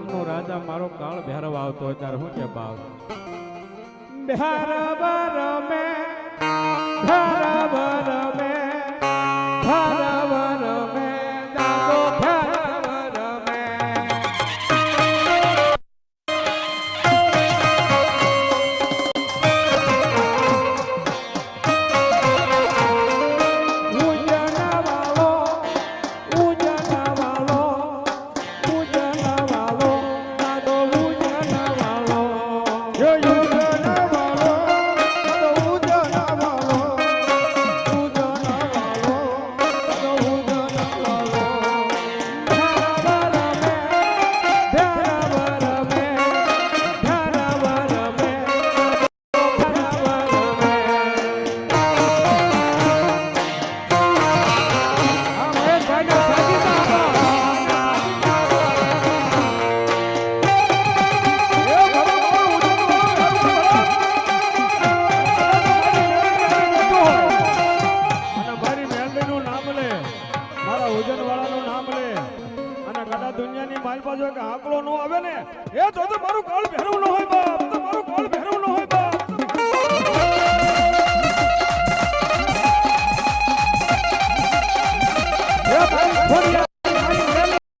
નો રાજા મારો કાળ ભેરવ આવતો હોય ત્યારે હું કે રમે ભૈરવ યો વજનવાળાનું નામ લે. અને કદા દુનિયાની માલ બાજુ કે આંકડો ન આવે ને, એ તો મારું કાળ ભેરવ